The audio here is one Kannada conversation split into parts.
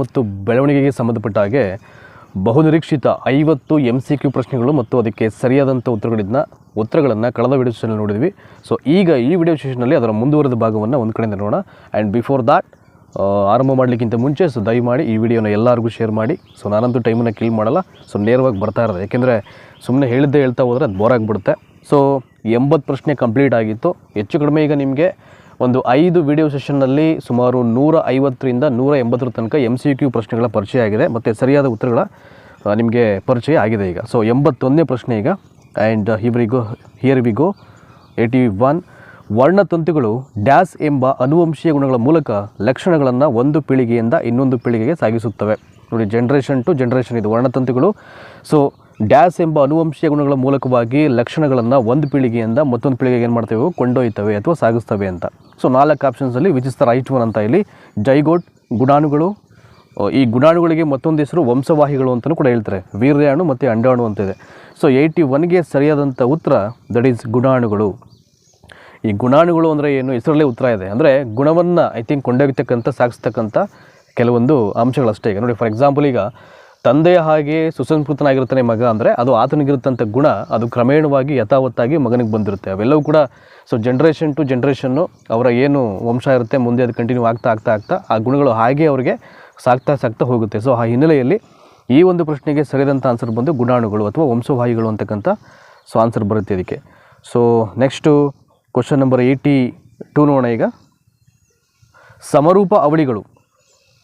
ಮತ್ತು ಬೆಳವಣಿಗೆಗೆ ಸಂಬಂಧಪಟ್ಟ ಹಾಗೆ ಬಹುನಿರೀಕ್ಷಿತ ಐವತ್ತು ಎಂ ಸಿ ಕ್ಯೂ ಪ್ರಶ್ನೆಗಳು ಮತ್ತು ಅದಕ್ಕೆ ಸರಿಯಾದಂಥ ಉತ್ತರಗಳಿಂದ ಉತ್ತರಗಳನ್ನು ಕಳೆದ ವಿಡಿಯೋ ಸೆಷನಲ್ಲಿ ನೋಡಿದ್ವಿ. ಸೊ ಈಗ ಈ ವಿಡಿಯೋ ಸೆಷನಲ್ಲಿ ಅದರ ಮುಂದುವರೆದ ಭಾಗವನ್ನು ಒಂದು ಕಡೆಯಿಂದ ನೋಡೋಣ. ಆ್ಯಂಡ್ ಬಿಫೋರ್ ದ್ಯಾಟ್ ಆರಂಭ ಮಾಡಲಿಕ್ಕಿಂತ ಮುಂಚೆ ಸೊ ದಯಮಾಡಿ ಈ ವಿಡಿಯೋನ ಎಲ್ಲರಿಗೂ ಶೇರ್ ಮಾಡಿ. ಸೊ ನಾನಂತೂ ಟೈಮನ್ನು ಕಿಲ್ ಮಾಡಲ್ಲ. ಸೊ ನೇರವಾಗಿ ಬರ್ತಾ ಇರೋದು. ಯಾಕೆಂದರೆ ಸುಮ್ಮನೆ ಹೇಳಿದ್ದೇ ಹೇಳ್ತಾ ಹೋದರೆ ಅದು ಬೋರಾಗಿಬಿಡುತ್ತೆ ಸೊ ಎಂಬತ್ತು ಪ್ರಶ್ನೆ ಕಂಪ್ಲೀಟ್ ಆಗಿತ್ತು. ಹೆಚ್ಚು ಕಡಿಮೆ ಈಗ ನಿಮಗೆ ಒಂದು ಐದು ವಿಡಿಯೋ ಸೆಷನ್ನಲ್ಲಿ ಸುಮಾರು ನೂರ ಐವತ್ತರಿಂದ ನೂರ ಎಂಬತ್ತರ ತನಕ ಎಂ ಸಿ ಕ್ಯೂ ಪ್ರಶ್ನೆಗಳ ಪರಿಚಯ ಆಗಿದೆ. ಮತ್ತು ಸರಿಯಾದ ಉತ್ತರಗಳ ನಿಮಗೆ ಪರಿಚಯ ಆಗಿದೆ ಈಗ. ಸೊ ಎಂಬತ್ತೊಂದನೇ ಪ್ರಶ್ನೆ ಈಗ. And here we go here we go eighty one ವರ್ಣತಂತುಗಳು ಡ್ಯಾಸ್ ಎಂಬ ಅನುವಂಶೀಯ ಗುಣಗಳ ಮೂಲಕ ಲಕ್ಷಣಗಳನ್ನು ಒಂದು ಪೀಳಿಗೆಯಿಂದ ಇನ್ನೊಂದು ಪೀಳಿಗೆಗೆ ಸಾಗಿಸುತ್ತವೆ. ನೋಡಿ ಜನ್ರೇಷನ್ ಟು ಜನ್ರೇಷನ್ ಇದು ವರ್ಣತಂತುಗಳು ಸೊ ಡ್ಯಾಸ್ ಎಂಬ ಅನುವಂಶೀಯ ಗುಣಗಳ ಮೂಲಕವಾಗಿ ಲಕ್ಷಣಗಳನ್ನು ಒಂದು ಪೀಳಿಗೆಯಿಂದ ಮತ್ತೊಂದು ಪೀಳಿಗೆಗೆ ಏನು ಮಾಡ್ತೇವೆ? ಕೊಂಡೊಯ್ತವೆ ಅಥವಾ ಸಾಗಿಸ್ತವೆ ಅಂತ. ಸೊ ನಾಲ್ಕು ಆಪ್ಷನ್ಸಲ್ಲಿ which is the right one ಅಂತ ಇಲ್ಲಿ ಜೈಗೋಟ್ ಗುಣಾಣುಗಳು ಈ ಗುಣಾಣುಗಳಿಗೆ ಮತ್ತೊಂದು ಹೆಸರು ವಂಶವಾಹಿಗಳು ಅಂತಲೂ ಕೂಡ ಹೇಳ್ತಾರೆ. ವೀರ್ಯಾಣು ಮತ್ತು ಅಂಡಾಣು ಅಂತಿದೆ ಸೊ ಏಯ್ಟಿ ಒನ್ಗೆ ಸರಿಯಾದಂಥ ಉತ್ತರ ದಟ್ ಈಸ್ ಗುಣಾಣುಗಳು ಈ ಗುಣಾಣುಗಳು ಅಂದರೆ ಏನು? ಹೆಸರಲ್ಲೇ ಉತ್ತರ ಇದೆ. ಅಂದರೆ ಗುಣವನ್ನು ಐ ಥಿಂಕ್ ಕೊಂಡೊಯ್ತಕ್ಕಂಥ ಸಾಗಿಸ್ತಕ್ಕಂಥ ಕೆಲವೊಂದು ಅಂಶಗಳಷ್ಟೇ. ಈಗ ನೋಡಿ ಫಾರ್ ಎಕ್ಸಾಂಪಲ್ ಈಗ ತಂದೆಯ ಹಾಗೆ ಸುಸಂಸ್ಕೃತನಾಗಿರ್ತಾನೆ ಮಗ ಅಂದರೆ ಅದು ಆತನಿಗಿರುತ್ತಂಥ ಗುಣ, ಅದು ಕ್ರಮೇಣವಾಗಿ ಯಥಾವತ್ತಾಗಿ ಮಗನಿಗೆ ಬಂದಿರುತ್ತೆ. ಅವೆಲ್ಲವೂ ಕೂಡ ಸೊ ಜನ್ರೇಷನ್ ಟು ಜನ್ರೇಷನ್ನು ಅವರ ಏನು ವಂಶ ಇರುತ್ತೆ, ಮುಂದೆ ಅದು ಕಂಟಿನ್ಯೂ ಆಗ್ತಾ ಆಗ್ತಾ ಆಗ್ತಾ, ಆ ಗುಣಗಳು ಹಾಗೆ ಅವರಿಗೆ ಸಾಗ್ತಾ ಸಾಗ್ತಾ ಹೋಗುತ್ತೆ. ಸೊ ಆ ಹಿನ್ನೆಲೆಯಲ್ಲಿ ಈ ಒಂದು ಪ್ರಶ್ನೆಗೆ ಸರಿದಂಥ ಆನ್ಸರ್ ಬಂದು ಗುಣಾಣುಗಳು ಅಥವಾ ವಂಶವಾಹಿಗಳು ಅಂತಕ್ಕಂಥ ಸೊ ಆನ್ಸರ್ ಬರುತ್ತೆ ಇದಕ್ಕೆ. So next question number eighty two ನೋಡೋಣ ಈಗ. ಸಮರೂಪ ಅವಳಿಗಳು.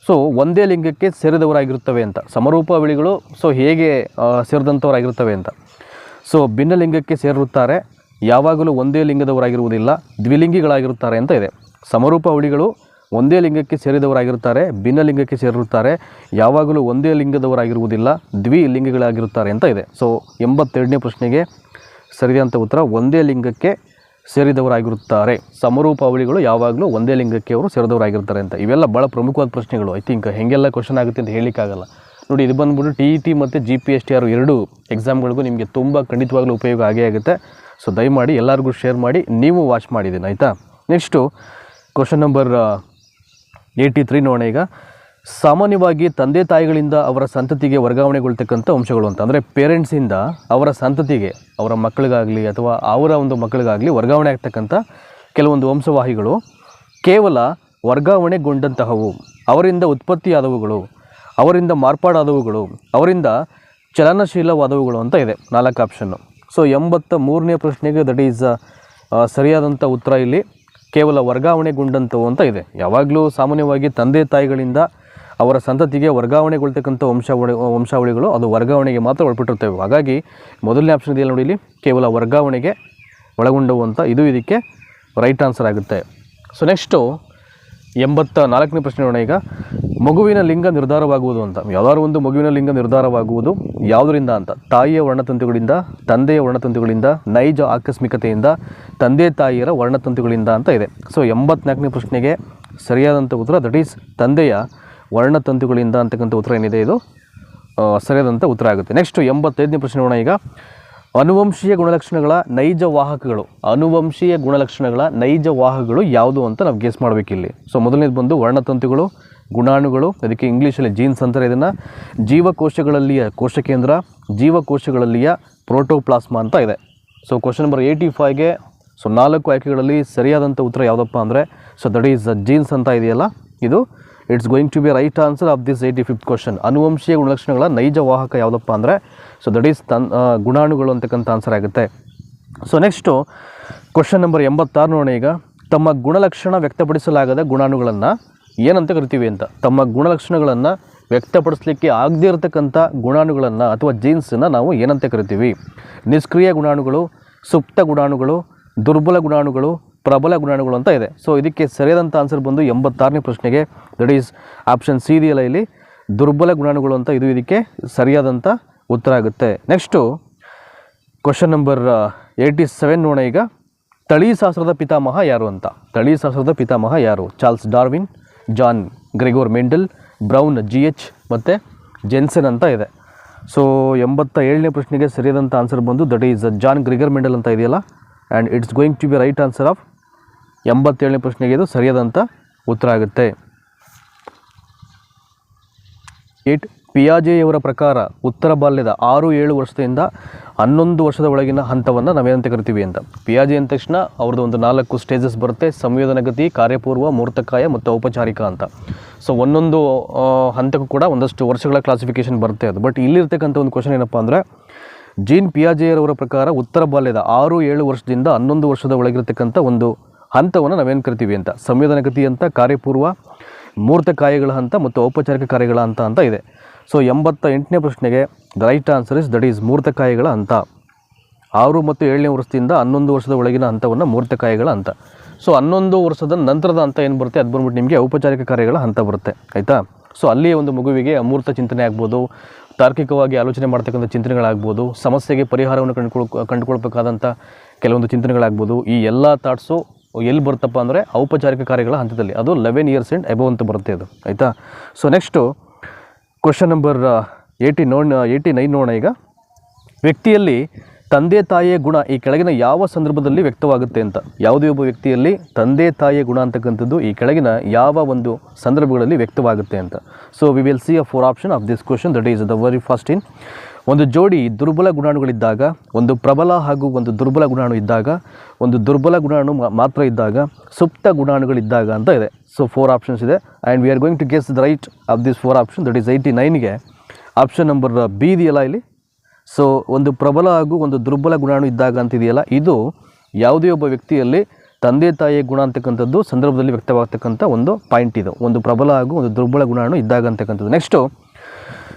ಸೊ ಒಂದೇ ಲಿಂಗಕ್ಕೆ ಸೇರಿದವರಾಗಿರುತ್ತವೆ ಅಂತ. ಸಮರೂಪ ಅವಳಿಗಳು, ಸೊ ಹೇಗೆ ಸೇರಿದಂಥವರಾಗಿರುತ್ತವೆ ಅಂತ. ಸೊ ಭಿನ್ನ ಲಿಂಗಕ್ಕೆ ಸೇರಿರುತ್ತಾರೆ. ಯಾವಾಗಲೂ ಒಂದೇ ಲಿಂಗದವರಾಗಿರುವುದಿಲ್ಲ, ದ್ವಿಲಿಂಗಿಗಳಾಗಿರುತ್ತಾರೆ ಅಂತ ಇದೆ. ಸಮರೂಪ ಅವಳಿಗಳು ಒಂದೇ ಲಿಂಗಕ್ಕೆ ಸೇರಿದವರಾಗಿರುತ್ತಾರೆ, ಭಿನ್ನ ಲಿಂಗಕ್ಕೆ ಸೇರಿರುತ್ತಾರೆ. ಯಾವಾಗಲೂ ಒಂದೇ ಲಿಂಗದವರಾಗಿರುವುದಿಲ್ಲ, ದ್ವಿಲಿಂಗಗಳಾಗಿರುತ್ತಾರೆ ಅಂತ ಇದೆ. ಸೊ ಎಂಬತ್ತೆರಡನೇ ಪ್ರಶ್ನೆಗೆ ಸರಿಯಾದಂಥ ಉತ್ತರ, ಒಂದೇ ಲಿಂಗಕ್ಕೆ ಸೇರಿದವರಾಗಿರುತ್ತಾರೆ. ಸಮರೂಪ ಅವಳಿಗಳು ಯಾವಾಗಲೂ ಒಂದೇ ಲಿಂಗಕ್ಕೆ ಅವರು ಸೇರಿದವರಾಗಿರ್ತಾರೆ ಅಂತ. ಇವೆಲ್ಲ ಭಾಳ ಪ್ರಮುಖವಾದ ಪ್ರಶ್ನೆಗಳು. ಐ ಥಿಂಕ್ ಹೆಂಗೆಲ್ಲ ಕ್ವಶನ್ ಆಗುತ್ತೆ ಅಂತ ಹೇಳಲಿಕ್ಕಾಗಲ್ಲ. ನೋಡಿ, ಇದು ಬಂದ್ಬಿಟ್ಟು ಟಿ ಇ ಟಿ ಮತ್ತು G P S T R ಎರಡು ಎಕ್ಸಾಮ್ಗಳಿಗೂ ನಿಮಗೆ ತುಂಬ ಖಂಡಿತವಾಗ್ಲೂ ಉಪಯೋಗ ಆಗೇ ಆಗುತ್ತೆ. ಸೊ ದಯಮಾಡಿ ಎಲ್ಲರಿಗೂ ಶೇರ್ ಮಾಡಿ, ನೀವು ವಾಚ್ ಮಾಡಿದ್ದೀನಿ ಆಯಿತಾ? Next question number eighty three ನೋಡೋಣ ಈಗ. ಸಾಮಾನ್ಯವಾಗಿ ತಂದೆ ತಾಯಿಗಳಿಂದ ಅವರ ಸಂತತಿಗೆ ವರ್ಗಾವಣೆಗೊಳ್ತಕ್ಕಂಥ ಅಂಶಗಳು ಅಂತ. ಅಂದರೆ ಪೇರೆಂಟ್ಸಿಂದ ಅವರ ಸಂತತಿಗೆ, ಅವರ ಮಕ್ಕಳಿಗಾಗಲಿ ಅಥವಾ ಅವರ ಒಂದು ಮಕ್ಕಳಿಗಾಗಲಿ ವರ್ಗಾವಣೆ ಆಗ್ತಕ್ಕಂಥ ಕೆಲವೊಂದು ವಂಶವಾಹಿಗಳು ಕೇವಲ ವರ್ಗಾವಣೆಗೊಂಡಂತಹವು, ಅವರಿಂದ ಉತ್ಪತ್ತಿಯಾದವುಗಳು, ಅವರಿಂದ ಮಾರ್ಪಾಡಾದವುಗಳು, ಅವರಿಂದ ಚಲನಶೀಲವಾದವುಗಳು ಅಂತ ಇದೆ ನಾಲ್ಕು ಆಪ್ಷನ್ನು ಸೊ ಎಂಬತ್ತ ಮೂರನೇ ಪ್ರಶ್ನೆಗೆ ದಟ್ ಈಸ್ ಸರಿಯಾದಂಥ ಉತ್ತರ ಇಲ್ಲಿ ಕೇವಲ ವರ್ಗಾವಣೆಗೊಂಡಂಥವು ಅಂತ ಇದೆ. ಯಾವಾಗಲೂ ಸಾಮಾನ್ಯವಾಗಿ ತಂದೆ ತಾಯಿಗಳಿಂದ ಅವರ ಸಂತತಿಗೆ ವರ್ಗಾವಣೆಗೊಳ್ತಕ್ಕಂಥ ವಂಶಾವಳಿ, ವಂಶಾವಳಿಗಳು ಅದು ವರ್ಗಾವಣೆಗೆ ಮಾತ್ರ ಒಳಪಟ್ಟಿರ್ತವೆ. ಹಾಗಾಗಿ ಮೊದಲನೇ ಆಪ್ಷನ್ ಇದೆಯಲ್ಲ ನೋಡಿ ಇಲ್ಲಿ. ಕೇವಲ ವರ್ಗಾವಣೆಗೆ ಒಳಗೊಂಡವು ಇದು ಇದಕ್ಕೆ ರೈಟ್ ಆನ್ಸರ್ ಆಗುತ್ತೆ. ಸೊ ನೆಕ್ಸ್ಟು ಎಂಬತ್ತ ನಾಲ್ಕನೇ ಪ್ರಶ್ನೆ ನೋಡೋಣ ಈಗ. ಮಗುವಿನ ಲಿಂಗ ನಿರ್ಧಾರವಾಗುವುದು ಅಂತ. ಯಾವ್ದಾದ್ರು ಒಂದು ಮಗುವಿನ ಲಿಂಗ ನಿರ್ಧಾರವಾಗುವುದು ಯಾವುದರಿಂದ ಅಂತ? ತಾಯಿಯ ವರ್ಣತಂತುಗಳಿಂದ, ತಂದೆಯ ವರ್ಣತಂತುಗಳಿಂದ, ನೈಜ ಆಕಸ್ಮಿಕತೆಯಿಂದ, ತಂದೆ ತಾಯಿಯರ ವರ್ಣತಂತುಗಳಿಂದ ಅಂತ ಇದೆ. ಸೊ ಎಂಬತ್ನಾಲ್ಕನೇ ಪ್ರಶ್ನೆಗೆ ಸರಿಯಾದಂಥ ಉತ್ತರ ದಟ್ ಈಸ್ ತಂದೆಯ ವರ್ಣತಂತುಗಳಿಂದ ಅಂತಕ್ಕಂಥ ಉತ್ತರ ಏನಿದೆ ಇದು? ಸರಿಯಾದಂಥ ಉತ್ತರ ಆಗುತ್ತೆ. ನೆಕ್ಸ್ಟ್ ಎಂಬತ್ತೈದನೇ ಪ್ರಶ್ನೆ ನೋಡೋಣ ಈಗ. ಅನುವಂಶೀಯ ಗುಣಲಕ್ಷಣಗಳ ನೈಜ ವಾಹಕಗಳು. ಅನುವಂಶೀಯ ಗುಣಲಕ್ಷಣಗಳ ನೈಜ ವಾಹಕಗಳು ಯಾವುದು ಅಂತ ನಾವು ಗೆಸ್ ಮಾಡಬೇಕಿಲ್ಲಿ. ಸೊ ಮೊದಲನೇದು ಬಂದು ವರ್ಣತಂತುಗಳು, ಗುಣಾಣುಗಳು, ಅದಕ್ಕೆ ಇಂಗ್ಲೀಷಲ್ಲಿ ಜೀನ್ಸ್ ಅಂತಾರೆ ಇದನ್ನು. ಜೀವಕೋಶಗಳಲ್ಲಿಯ ಕೋಶಕೇಂದ್ರ ಜೀವಕೋಶಗಳಲ್ಲಿಯ ಪ್ರೋಟೋಪ್ಲಾಸ್ಮಾ ಅಂತ ಇದೆ. ಸೊ ಕ್ವಶನ್ ನಂಬರ್ ಏಯ್ಟಿ ಫೈವ್ಗೆ ಸೊ ನಾಲ್ಕು ಆಯ್ಕೆಗಳಲ್ಲಿ ಸರಿಯಾದಂಥ ಉತ್ತರ ಯಾವುದಪ್ಪ ಅಂದರೆ ಸೊ ದಟ್ ಈಸ್ ಜೀನ್ಸ್ ಅಂತ ಇದೆಯಲ್ಲ? ಇದು it's going to be right answer of this eighty fifth question ಅನುವಂಶೀಯ ಗುಣಲಕ್ಷಣಗಳ ನೈಜ ವಾಹಕ ಯಾವುದಪ್ಪ ಅಂದರೆ ಸೊ ದಟ್ ಈಸ್ ತನ್ ಗುಣಾಣುಗಳು ಅಂತಕ್ಕಂಥ ಆನ್ಸರ್ ಆಗುತ್ತೆ. ಸೊ ನೆಕ್ಸ್ಟು ಕ್ವಶನ್ ನಂಬರ್ ಎಂಬತ್ತಾರು ನೋಡೋಣ ಈಗ. ತಮ್ಮ ಗುಣಲಕ್ಷಣ ವ್ಯಕ್ತಪಡಿಸಲಾಗದ ಗುಣಾಣುಗಳನ್ನು ಏನಂತ ಕರಿತೀವಿ ಅಂತ. ತಮ್ಮ ಗುಣಲಕ್ಷಣಗಳನ್ನು ವ್ಯಕ್ತಪಡಿಸಲಿಕ್ಕೆ ಆಗದೇ ಇರತಕ್ಕಂಥ ಗುಣಾಣುಗಳನ್ನು ಅಥವಾ ಜೀನ್ಸನ್ನು ನಾವು ಏನಂತ ಕರಿತೀವಿ. ನಿಷ್ಕ್ರಿಯ ಗುಣಾಣುಗಳು, ಸುಪ್ತ ಗುಣಾಣುಗಳು, ದುರ್ಬಲ ಗುಣಾಣುಗಳು ಪ್ರಬಲ ಗುಣಗಳು ಅಂತ ಇದೆ. ಸೊ ಇದಕ್ಕೆ ಸರಿಯಾದಂಥ ಆನ್ಸರ್ ಬಂದು ಎಂಬತ್ತಾರನೇ ಪ್ರಶ್ನೆಗೆ ದಟ್ ಈಸ್ ಆಪ್ಷನ್ ಸಿ ಇದೆಯಲ್ಲ ಇಲ್ಲಿ, ದುರ್ಬಲ ಗುಣಗಳು ಅಂತ ಇದು ಇದಕ್ಕೆ ಸರಿಯಾದಂಥ ಉತ್ತರ ಆಗುತ್ತೆ. Next question number eighty seven ನೋಡೋಣ ಈಗ. ತಳಿಶಾಸ್ತ್ರದ ಪಿತಾಮಹ ಯಾರು ಅಂತ? ತಳಿಶಾಸ್ತ್ರದ ಪಿತಾಮಹ ಯಾರು? Charles Darwin, John Gregor Mendel, Brown G H ಮತ್ತು ಜೆನ್ಸನ್ ಅಂತ ಇದೆ. ಸೊ ಎಂಬತ್ತ ಏಳನೇ ಪ್ರಶ್ನೆಗೆ ಸರಿಯಾದಂಥ ಆನ್ಸರ್ ಬಂದು that is John Gregor Mendel ಅಂತ ಇದೆಯಲ್ಲ and it's going to be right answer of ಎಂಬತ್ತೇಳನೇ ಪ್ರಶ್ನೆಗೆ ಇದು ಸರಿಯಾದಂಥ ಉತ್ತರ ಆಗುತ್ತೆ. ಏಟ್, ಪಿಯಾಜೆಯವರ ಪ್ರಕಾರ ಉತ್ತರ ಬಾಲ್ಯದ ಆರು, ಏಳು ವರ್ಷದಿಂದ ಹನ್ನೊಂದು ವರ್ಷದ ಒಳಗಿನ ಹಂತವನ್ನು ನಾವೇನಂತ ಕರಿತೀವಿ ಅಂತ. ಪಿಯಾಜೆ ಅಂದ ತಕ್ಷಣ ಅವ್ರದ್ದು ಒಂದು ನಾಲ್ಕು ಸ್ಟೇಜಸ್ ಬರುತ್ತೆ. ಸಂವೇದನಗತಿ ಕಾರ್ಯಪೂರ್ವ, ಮೂರ್ತಕಾಯ ಮತ್ತು ಔಪಚಾರಿಕ ಅಂತ. ಸೊ ಒಂದೊಂದು ಹಂತಕ್ಕೂ ಕೂಡ ಒಂದಷ್ಟು ವರ್ಷಗಳ ಕ್ಲಾಸಿಫಿಕೇಶನ್ ಬರುತ್ತೆ ಅದು. ಬಟ್ ಇಲ್ಲಿರ್ತಕ್ಕಂಥ ಒಂದು ಕ್ವಶನ್ ಏನಪ್ಪ ಅಂದರೆ, ಜೀನ್ ಪಿಯಾಜೆಯರವರ ಪ್ರಕಾರ ಉತ್ತರ ಬಾಲ್ಯದ ಆರು, ಏಳು ವರ್ಷದಿಂದ ಹನ್ನೊಂದು ವರ್ಷದ ಒಳಗಿರತಕ್ಕಂಥ ಒಂದು ಹಂತವನ್ನು ನಾವೇನು ಕರಿತೀವಿ ಅಂತ ಸಂವೇದನಗತಿ ಅಂತ, ಕಾರ್ಯಪೂರ್ವ ಮೂರ್ತ ಕಾಯಗಳ ಹಂತ ಮತ್ತು ಔಪಚಾರಿಕ ಕಾರ್ಯಗಳ ಹಂತ ಅಂತ ಇದೆ. ಸೊ ಎಂಬತ್ತ ಎಂಟನೇ ಪ್ರಶ್ನೆಗೆ the right answer is that is ಮೂರ್ತ ಕಾಯಗಳ ಹಂತ. ಆರು ಮತ್ತು ಏಳನೇ ವರ್ಷದಿಂದ ಹನ್ನೊಂದು ವರ್ಷದ ಒಳಗಿನ ಹಂತವನ್ನು ಮೂರ್ತ ಕಾಯಗಳ ಹಂತ. ಸೊ ಹನ್ನೊಂದು ವರ್ಷದ ನಂತರದ ಹಂತ ಏನು ಬರುತ್ತೆ? ಅದು ಬಂದ್ಬಿಟ್ಟು ನಿಮಗೆ ಔಪಚಾರಿಕ ಕಾರ್ಯಗಳ ಹಂತ ಬರುತ್ತೆ. ಆಯಿತಾ? ಸೊ ಅಲ್ಲಿ ಒಂದು ಮಗುವಿಗೆ ಅಮೂರ್ತ ಚಿಂತನೆ ಆಗ್ಬೋದು, ತಾರ್ಕಿಕವಾಗಿ ಆಲೋಚನೆ ಮಾಡ್ತಕ್ಕಂಥ ಚಿಂತನೆಗಳಾಗ್ಬೋದು, ಸಮಸ್ಯೆಗೆ ಪರಿಹಾರವನ್ನು ಕಂಡುಕೊಳ್, ಕಂಡುಕೊಳ್ಬೇಕಾದಂಥ ಕೆಲವೊಂದು ಚಿಂತನೆಗಳಾಗ್ಬೋದು, ಈ ಎಲ್ಲ ಥಾಟ್ಸು ಎಲ್ಲಿ ಬರುತ್ತಪ್ಪ ಅಂದರೆ ಔಪಚಾರಿಕ ಕಾರ್ಯಗಳ ಹಂತದಲ್ಲಿ. ಅದು ಲೆವೆನ್ ಇಯರ್ಸ್ ಆ್ಯಂಡ್ ಎಬೋ ಅಂತ ಬರುತ್ತೆ ಅದು. ಆಯಿತಾ? So next question number eighty ನೋಡ್ ಏಯ್ಟಿ ನೈನ್ ನೋಡೋಣ ಈಗ. ವ್ಯಕ್ತಿಯಲ್ಲಿ ತಂದೆ ತಾಯಿಯ ಗುಣ ಈ ಕೆಳಗಿನ ಯಾವ ಸಂದರ್ಭದಲ್ಲಿ ವ್ಯಕ್ತವಾಗುತ್ತೆ ಅಂತ. ಯಾವುದೇ ಒಬ್ಬ ವ್ಯಕ್ತಿಯಲ್ಲಿ ತಂದೆ ತಾಯಿಯ ಗುಣ ಅಂತಕ್ಕಂಥದ್ದು ಈ ಕೆಳಗಿನ ಯಾವ ಒಂದು ಸಂದರ್ಭಗಳಲ್ಲಿ ವ್ಯಕ್ತವಾಗುತ್ತೆ ಅಂತ. So we will see a four option of this question that is the very first in ಒಂದು ಜೋಡಿ ದುರ್ಬಲ ಗುಣಾಣುಗಳಿದ್ದಾಗ, ಒಂದು ಪ್ರಬಲ ಹಾಗೂ ಒಂದು ದುರ್ಬಲ ಗುಣಾಣು ಇದ್ದಾಗ, ಒಂದು ದುರ್ಬಲ ಗುಣಾಣು ಮಾತ್ರ ಇದ್ದಾಗ, ಸುಪ್ತ ಗುಣಾಣುಗಳಿದ್ದಾಗ ಅಂತ ಇದೆ. ಸೊ ಫೋರ್ ಆಪ್ಷನ್ಸ್ ಇದೆ. And we are going to guess the right of this four option that is eighty ನೈನ್ಗೆ option number B ಇದೆಯಲ್ಲ ಇಲ್ಲಿ? ಸೊ ಒಂದು ಪ್ರಬಲ ಹಾಗೂ ಒಂದು ದುರ್ಬಲ ಗುಣಾಣು ಇದ್ದಾಗ ಅಂತಿದೆಯಲ್ಲ ಇದು ಯಾವುದೇ ಒಬ್ಬ ವ್ಯಕ್ತಿಯಲ್ಲಿ ತಂದೆ ತಾಯಿಯ ಗುಣ ಅಂತಕ್ಕಂಥದ್ದು ಸಂದರ್ಭದಲ್ಲಿ ವ್ಯಕ್ತವಾಗ್ತಕ್ಕಂಥ ಒಂದು ಪಾಯಿಂಟ್ ಇದು. ಒಂದು ಪ್ರಬಲ ಹಾಗೂ ಒಂದು ದುರ್ಬಲ ಗುಣಾಣು ಇದ್ದಾಗ ಅಂತಕ್ಕಂಥದ್ದು. ನೆಕ್ಸ್ಟು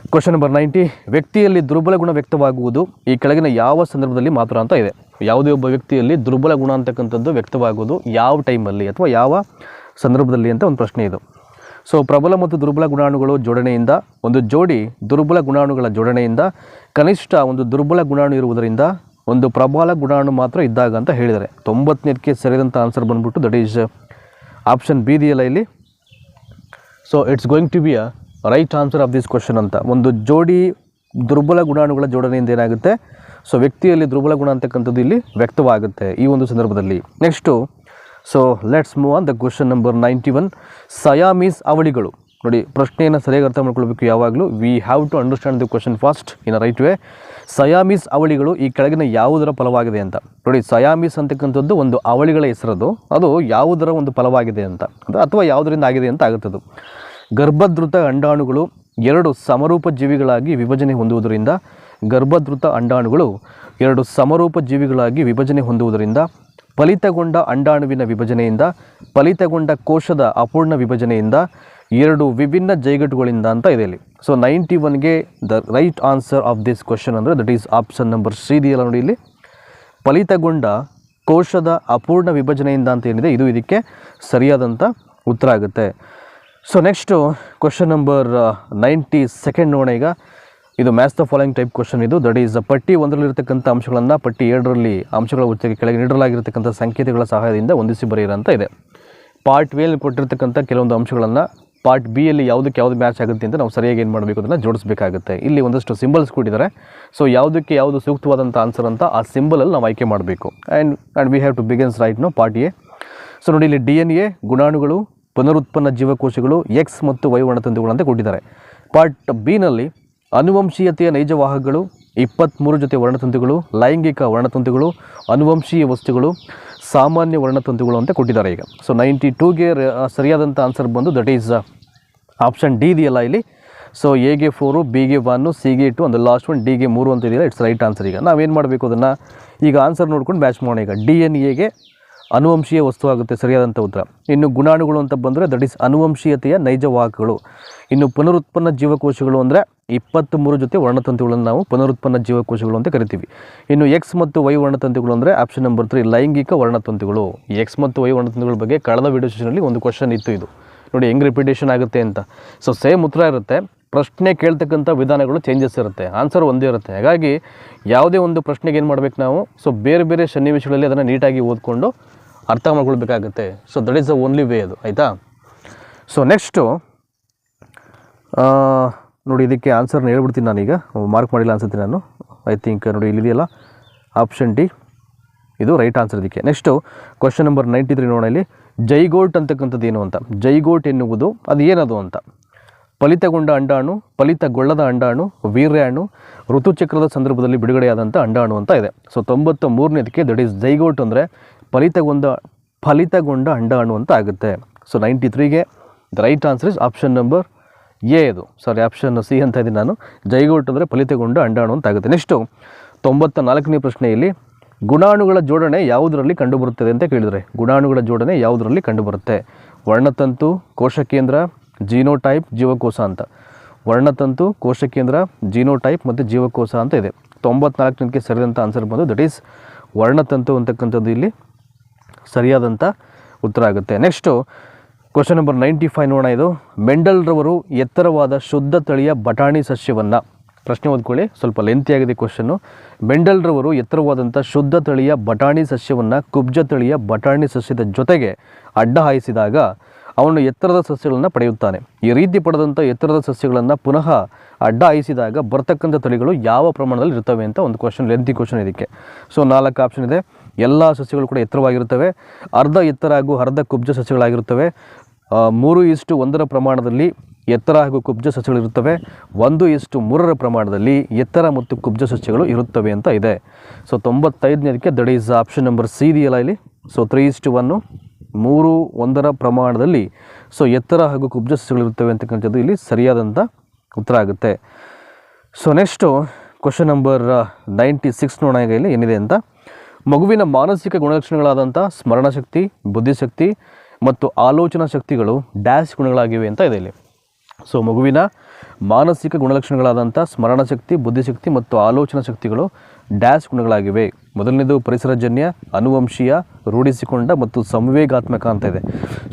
ಕ್ವಶನ್ ನಂಬರ್ ನೈಂಟಿ ವ್ಯಕ್ತಿಯಲ್ಲಿ ದುರ್ಬಲ ಗುಣ ವ್ಯಕ್ತವಾಗುವುದು ಈ ಕೆಳಗಿನ ಯಾವ ಸಂದರ್ಭದಲ್ಲಿ ಮಾತ್ರ ಅಂತ ಇದೆ. ಯಾವುದೇ ಒಬ್ಬ ವ್ಯಕ್ತಿಯಲ್ಲಿ ದುರ್ಬಲ ಗುಣ ಅಂತಕ್ಕಂಥದ್ದು ವ್ಯಕ್ತವಾಗುವುದು ಯಾವ ಟೈಮಲ್ಲಿ ಅಥವಾ ಯಾವ ಸಂದರ್ಭದಲ್ಲಿ ಅಂತ ಒಂದು ಪ್ರಶ್ನೆ ಇದು. ಸೊ ಪ್ರಬಲ ಮತ್ತು ದುರ್ಬಲ ಗುಣಾಣುಗಳು ಜೋಡಣೆಯಿಂದ, ಒಂದು ಜೋಡಿ ದುರ್ಬಲ ಗುಣಾಣುಗಳ ಜೋಡಣೆಯಿಂದ, ಕನಿಷ್ಠ ಒಂದು ದುರ್ಬಲ ಗುಣಾಣು ಇರುವುದರಿಂದ ಒಂದು ಪ್ರಬಲ ಗುಣಾಣು ಮಾತ್ರ ಇದ್ದಾಗ ಅಂತ ಹೇಳಿದ್ದಾರೆ. ತೊಂಬತ್ತನೇದಕ್ಕೆ ಸರಿದಂಥ ಆನ್ಸರ್ ಬಂದ್ಬಿಟ್ಟು ದಟ್ ಈಸ್ ಆಪ್ಷನ್ ಬಿ ಇದೆಯಲ್ಲ ಇಲ್ಲಿ. So it's going to be a right answer of this question ಅಂತ. ಒಂದು ಜೋಡಿ ದುರ್ಬಲ ಗುಣಾಣುಗಳ ಜೋಡಣೆಯಿಂದ ಏನಾಗುತ್ತೆ? ಸೊ, ವ್ಯಕ್ತಿಯಲ್ಲಿ ದುರ್ಬಲ ಗುಣ ಅಂತಕ್ಕಂಥದ್ದು ಇಲ್ಲಿ ವ್ಯಕ್ತವಾಗುತ್ತೆ ಈ ಒಂದು ಸಂದರ್ಭದಲ್ಲಿ. Next so let's move on the question number ninety one Siamese ಅವಳಿಗಳು. ನೋಡಿ, ಪ್ರಶ್ನೆಯನ್ನು ಸರಿಯಾಗಿ ಅರ್ಥ ಮಾಡ್ಕೊಳ್ಬೇಕು ಯಾವಾಗಲೂ. We have to understand the question fast in right way Siamese ಅವಳಿಗಳು ಈ ಕೆಳಗಿನ ಯಾವುದರ ಫಲವಾಗಿದೆ ಅಂತ. ನೋಡಿ ಸಯಾಮೀಸ್ ಅಂತಕ್ಕಂಥದ್ದು ಒಂದು ಅವಳಿಗಳ ಹೆಸರದು. ಅದು ಯಾವುದರ ಒಂದು ಫಲವಾಗಿದೆ ಅಂತ. ಅಥವಾ ಯಾವುದರಿಂದ ಆಗಿದೆ ಅಂತ ಆಗುತ್ತದು. ಗರ್ಭಧೃತ ಅಂಡಾಣುಗಳು ಎರಡು ಸಮರೂಪ ಜೀವಿಗಳಾಗಿ ವಿಭಜನೆ ಹೊಂದುವುದರಿಂದ ಗರ್ಭಧೃತ ಅಂಡಾಣುಗಳು ಎರಡು ಸಮರೂಪ ಜೀವಿಗಳಾಗಿ ವಿಭಜನೆ ಹೊಂದುವುದರಿಂದ ಫಲಿತಗೊಂಡ ಅಂಡಾಣುವಿನ ವಿಭಜನೆಯಿಂದ, ಫಲಿತಗೊಂಡ ಕೋಶದ ಅಪೂರ್ಣ ವಿಭಜನೆಯಿಂದ ಎರಡು ವಿಭಿನ್ನ ಜೈಗಟ್ಟುಗಳಿಂದ ಅಂತ ಇದೆ ಇಲ್ಲಿ. So ninety ಒನ್ಗೆ the right answer of this question ಅಂದರೆ that is option number C ಇದೆಯಲ್ಲ ನೋಡಿ ಇಲ್ಲಿ. ಫಲಿತಗೊಂಡ ಕೋಶದ ಅಪೂರ್ಣ ವಿಭಜನೆಯಿಂದ ಅಂತ ಏನಿದೆ? ಇದು ಇದಕ್ಕೆ ಸರಿಯಾದಂಥ ಉತ್ತರ ಆಗುತ್ತೆ. So next question number ninety second ನೋಡೋಣ ಈಗ. ಇದು match the following type question ಇದು. ದಟ್ ಈಸ್ ಪಟ್ಟಿ ಒಂದರಲ್ಲಿರ್ತಕ್ಕಂಥ ಅಂಶಗಳನ್ನು ಪಟ್ಟಿ ಎರಡರಲ್ಲಿ ಅಂಶಗಳ ಉಚ್ಚಕ್ಕೆ ಕೆಳಗೆ ನೀಡಲಾಗಿರ್ತಕ್ಕಂಥ ಸಂಕೇತಗಳ ಸಹಾಯದಿಂದ ಹೊಂದಿಸಿ ಬರೆಯಿರಂತ ಇದೆ. ಪಾರ್ಟ್ ವೇಲ್ ಕೊಟ್ಟಿರ್ತಕ್ಕಂಥ ಕೆಲವೊಂದು ಅಂಶಗಳನ್ನು ಪಾರ್ಟ್ ಬಿಯಲ್ಲಿ ಯಾವುದಕ್ಕೆ ಯಾವುದು ಮ್ಯಾಚ್ ಆಗುತ್ತೆ ಅಂತ ನಾವು ಸರಿಯಾಗಿ ಏನು ಮಾಡಬೇಕು ಅದನ್ನು ಜೋಡಿಸಬೇಕಾಗುತ್ತೆ. ಇಲ್ಲಿ ಒಂದಷ್ಟು ಸಿಂಬಲ್ಸ್ ಕೊಟ್ಟಿದ್ದಾರೆ. ಸೊ ಯಾವುದಕ್ಕೆ ಯಾವುದು ಸೂಕ್ತವಾದಂಥ ಆನ್ಸರ್ ಅಂತ ಆ ಸಿಂಬಲಲ್ಲಿ ನಾವು ಆಯ್ಕೆ ಮಾಡಬೇಕು. And and we have to begins right no part A so ನೋಡಿ, ಇಲ್ಲಿ ಡಿ ಎನ್ ಎ ಗುಣಾಣುಗಳು ಪುನರುತ್ಪನ್ನ ಜೀವಕೋಶಗಳು ಎಕ್ಸ್ ಮತ್ತು ವೈ ವರ್ಣತಂತುಗಳು ಅಂತ ಕೊಟ್ಟಿದ್ದಾರೆ. ಪಾರ್ಟ್ ಬಿನಲ್ಲಿ ಅನುವಂಶೀಯತೆಯ ನೈಜವಾಹಕಗಳು ಇಪ್ಪತ್ತ್ಮೂರು ಜೊತೆ ವರ್ಣತಂತುಗಳು ಲೈಂಗಿಕ ವರ್ಣತಂತುಗಳು ಅನುವಂಶೀಯ ವಸ್ತುಗಳು, ಸಾಮಾನ್ಯ ವರ್ಣತಂತುಗಳು ಅಂತ ಕೊಟ್ಟಿದ್ದಾರೆ ಈಗ. ಸೊ ನೈಂಟಿ ಟೂಗೆ ಸರಿಯಾದಂಥ ಆನ್ಸರ್ ಬಂದು ದಟ್ ಈಸ್ ಆಪ್ಷನ್ ಡಿ ಇದೆಯಲ್ಲ ಇಲ್ಲಿ. ಸೊ ಎಗೆ ಫೋರು ಬಿಗೆ ಒನ್ನು ಸಿಗೆ ಟು ಒಂದು ಲಾಸ್ಟ್ ಒನ್ ಡಿಗೆ ಮೂರು ಅಂತ ಇದೆಯಲ್ಲ ಇಟ್ಸ್ ರೈಟ್ ಆನ್ಸರ್ ಈಗ. ನಾವೇನು ಮಾಡಬೇಕು ಅದನ್ನು? ಈಗ ಆನ್ಸರ್ ನೋಡ್ಕೊಂಡು ಮ್ಯಾಚ್ ಮಾಡೋಣ ಈಗ. ಡಿ ಎನ್ ಎಗೆ ಅನುವಂಶೀಯ ವಸ್ತು ಆಗುತ್ತೆ ಸರಿಯಾದಂಥ ಉತ್ತರ. ಇನ್ನು ಗುಣಾಣುಗಳು ಅಂತ ಬಂದರೆ ದಟ್ ಈಸ್ ಅನುವಂಶೀಯತೆಯ ನೈಜ ವಾಹಕಗಳು ಇನ್ನು ಪುನರುತ್ಪನ್ನ ಜೀವಕೋಶಗಳು ಅಂದರೆ ಇಪ್ಪತ್ತ್ಮೂರು ಜೊತೆ ವರ್ಣತಂತುಗಳನ್ನು ನಾವು ಪುನರುತ್ಪನ್ನ ಜೀವಕೋಶಗಳು ಅಂತ ಕರಿತೀವಿ. ಇನ್ನು ಎಕ್ಸ್ ಮತ್ತು ವೈ ವರ್ಣತಂತುಗಳು ಅಂದರೆ ಆಪ್ಷನ್ ನಂಬರ್ ತ್ರೀ ಲೈಂಗಿಕ ವರ್ಣತಂತುಗಳು. ಎಕ್ಸ್ ಮತ್ತು ವೈ ವರ್ಣತಂತುಗಳ ಬಗ್ಗೆ ಕಳೆದ ವಿಡಿಯೋ ಸೆಷನಲ್ಲಿ ಒಂದು ಕ್ವಶನ್ ಇತ್ತು ಇದು. ನೋಡಿ, ಹೆಂಗೆ ರಿಪಿಟೇಷನ್ ಆಗುತ್ತೆ ಅಂತ. ಸೊ ಸೇಮ್ ಉತ್ತರ ಇರುತ್ತೆ. ಪ್ರಶ್ನೆ ಕೇಳ್ತಕ್ಕಂಥ ವಿಧಾನಗಳು ಚೇಂಜಸ್ ಇರುತ್ತೆ. ಆನ್ಸರ್ ಒಂದೇ ಇರುತ್ತೆ. ಹಾಗಾಗಿ ಯಾವುದೇ ಒಂದು ಪ್ರಶ್ನೆಗೆ ಏನು ಮಾಡಬೇಕು ನಾವು? ಸೊ ಬೇರೆ ಬೇರೆ ಸನ್ನಿವೇಶಗಳಲ್ಲಿ ಅದನ್ನು ನೀಟಾಗಿ ಓದ್ಕೊಂಡು ಅರ್ಥ ಮಾಡ್ಕೊಳ್ಬೇಕಾಗುತ್ತೆ. So that is the only way ಅದು, ಆಯಿತಾ? ಸೊ ನೆಕ್ಸ್ಟು ನೋಡಿ ಇದಕ್ಕೆ ಆನ್ಸರ್ನ ಹೇಳ್ಬಿಡ್ತೀನಿ ನಾನೀಗ. ಮಾರ್ಕ್ ಮಾಡಿಲ್ಲ ಅನ್ಸುತ್ತೆ ನಾನು. ಐ ಥಿಂಕ್ ನೋಡಿ ಇಲ್ಲಿದೆಯಲ್ಲ? ಆಪ್ಷನ್ ಡಿ ಇದು ರೈಟ್ ಆನ್ಸರ್ ಇದಕ್ಕೆ. Next question number ninety three ನೋಡೋಣ ಇಲ್ಲಿ. ಜೈಗೋಟ್ ಅಂತಕ್ಕಂಥದ್ದು ಏನು ಅಂತ? ಜೈಗೋಟ್ ಎನ್ನುವುದು ಅದು ಏನದು ಅಂತ? ಫಲಿತಗೊಂಡ ಅಂಡಾಣು, ಫಲಿತಗೊಳ್ಳದ ಅಂಡಾಣು, ವೀರ್ಯಾಣು, ಋತುಚಕ್ರದ ಸಂದರ್ಭದಲ್ಲಿ ಬಿಡುಗಡೆಯಾದಂಥ ಅಂಡಾಣು ಅಂತ ಇದೆ. ಸೊ ತೊಂಬತ್ತ ಮೂರನೇದಕ್ಕೆ ದಟ್ ಈಸ್ ಜೈಗೋಟ್ ಅಂದರೆ ಫಲಿತಗೊಂಡ ಫಲಿತಗೊಂಡ ಅಂಡಾಣು ಅಂತ ಆಗುತ್ತೆ. So ninety ತ್ರೀಗೆ the right answer is option number A ಇದು. ಸಾರಿ ಆಪ್ಷನ್ ಸಿ ಅಂತ ಇದ್ದೀನಿ ನಾನು. ಜೈಗೋಟ್ ಅಂದರೆ ಫಲಿತಗೊಂಡ ಅಂಡಾಣು ಅಂತ ಆಗುತ್ತೆ. ನೆಕ್ಸ್ಟು ತೊಂಬತ್ತ ನಾಲ್ಕನೇ ಪ್ರಶ್ನೆಯಲ್ಲಿ ಗುಣಾಣುಗಳ ಜೋಡಣೆ ಯಾವುದರಲ್ಲಿ ಕಂಡುಬರುತ್ತದೆ ಅಂತ ಕೇಳಿದರೆ. ಗುಣಾಣುಗಳ ಜೋಡಣೆ ಯಾವುದರಲ್ಲಿ ಕಂಡುಬರುತ್ತೆ? ವರ್ಣತಂತು, ಕೋಶಕೇಂದ್ರ, ಜೀನೋಟೈಪ್, ಜೀವಕೋಶ ಅಂತ. ವರ್ಣತಂತು, ಕೋಶಕೇಂದ್ರ, ಜೀನೋಟೈಪ್ ಮತ್ತು ಜೀವಕೋಶ ಅಂತ ಇದೆ. ತೊಂಬತ್ನಾಲ್ಕನಕ್ಕೆ ಸರಿದಂಥ ಆನ್ಸರ್ ಬಂದು ದಟ್ ಈಸ್ ವರ್ಣತಂತು ಅಂತಕ್ಕಂಥದ್ದು ಇಲ್ಲಿ ಸರಿಯಾದಂಥ ಉತ್ತರ ಆಗುತ್ತೆ. Next question number ninety five ನೋಡೋಣ ಇದು. ಮೆಂಡಲ್ರವರು ಎತ್ತರವಾದ ಶುದ್ಧ ತಳಿಯ ಬಟಾಣಿ ಸಸ್ಯವನ್ನು. ಪ್ರಶ್ನೆ ಓದ್ಕೊಳ್ಳಿ. ಸ್ವಲ್ಪ ಲೆಂತಿ ಆಗಿದೆ ಕ್ವಶನ್ನು ಮೆಂಡಲ್ರವರು ಎತ್ತರವಾದಂಥ ಶುದ್ಧ ತಳಿಯ ಬಟಾಣಿ ಸಸ್ಯವನ್ನು ಕುಬ್ಜ ತಳಿಯ ಬಟಾಣಿ ಸಸ್ಯದ ಜೊತೆಗೆ ಅಡ್ಡ ಹಾಯಿಸಿದಾಗ ಅವನು ಎತ್ತರದ ಸಸ್ಯಗಳನ್ನು ಪಡೆಯುತ್ತಾನೆ. ಈ ರೀತಿ ಪಡೆದಂಥ ಎತ್ತರದ ಸಸ್ಯಗಳನ್ನು ಪುನಃ ಅಡ್ಡ ಆಯಿಸಿದಾಗ ಬರ್ತಕ್ಕಂಥ ತಳಿಗಳು ಯಾವ ಪ್ರಮಾಣದಲ್ಲಿ ಇರ್ತವೆ ಅಂತ ಒಂದು ಕ್ವಶನ್ ಲೆಂತಿ ಕ್ವಶನ್ ಇದಕ್ಕೆ. ಸೊ ನಾಲ್ಕು ಆಪ್ಷನ್ ಇದೆ. ಎಲ್ಲ ಸಸ್ಯಗಳು ಕೂಡ ಎತ್ತರವಾಗಿರುತ್ತವೆ. ಅರ್ಧ ಎತ್ತರ ಹಾಗೂ ಅರ್ಧ ಕುಬ್ಜ ಸಸ್ಯಗಳಾಗಿರುತ್ತವೆ. ಮೂರು ಇಷ್ಟು ಒಂದರ ಪ್ರಮಾಣದಲ್ಲಿ ಎತ್ತರ ಹಾಗೂ ಕುಬ್ಜ ಸಸ್ಯಗಳಿರುತ್ತವೆ. ಒಂದು ಇಷ್ಟು ಮೂರರ ಪ್ರಮಾಣದಲ್ಲಿ ಎತ್ತರ ಮತ್ತು ಕುಬ್ಜ ಸಸ್ಯಗಳು ಇರುತ್ತವೆ ಅಂತ ಇದೆ. So ತೊಂಬತ್ತೈದನೇದಕ್ಕೆ that is option number C ಇದೆಯಲ್ಲ ಇಲ್ಲಿ? ಸೊ ತ್ರೀ ಇಷ್ಟು ಒನ್ನು ಮೂರು ಒಂದರ ಪ್ರಮಾಣದಲ್ಲಿ. ಸೊ ಎತ್ತರ ಹಾಗೂ ಕುಬ್ಜ ಸಸ್ಯಗಳಿರುತ್ತವೆ ಅಂತಕ್ಕಂಥದ್ದು ಇಲ್ಲಿ ಸರಿಯಾದಂಥ ಉತ್ತರ ಆಗುತ್ತೆ. So next question number ninety six ನೋಡೋಣ ಇಲ್ಲಿ ಏನಿದೆ ಅಂತ. ಮಗುವಿನ ಮಾನಸಿಕ ಗುಣಲಕ್ಷಣಗಳಾದಂಥ ಸ್ಮರಣಶಕ್ತಿ, ಬುದ್ಧಿಶಕ್ತಿ ಮತ್ತು ಆಲೋಚನಾ ಶಕ್ತಿಗಳು ಡ್ಯಾಶ್ ಗುಣಗಳಾಗಿವೆ ಅಂತ ಇದೆ ಇಲ್ಲಿ. ಸೊ ಮಗುವಿನ ಮಾನಸಿಕ ಗುಣಲಕ್ಷಣಗಳಾದಂಥ ಸ್ಮರಣಶಕ್ತಿ, ಬುದ್ಧಿಶಕ್ತಿ ಮತ್ತು ಆಲೋಚನಾ ಶಕ್ತಿಗಳು ಡ್ಯಾಶ್ ಗುಣಗಳಾಗಿವೆ. ಮೊದಲನೇದು ಪರಿಸರಜನ್ಯ, ಅನುವಂಶೀಯ, ರೂಢಿಸಿಕೊಂಡ ಮತ್ತು ಸಂವೇಗಾತ್ಮಕ ಅಂತ ಇದೆ.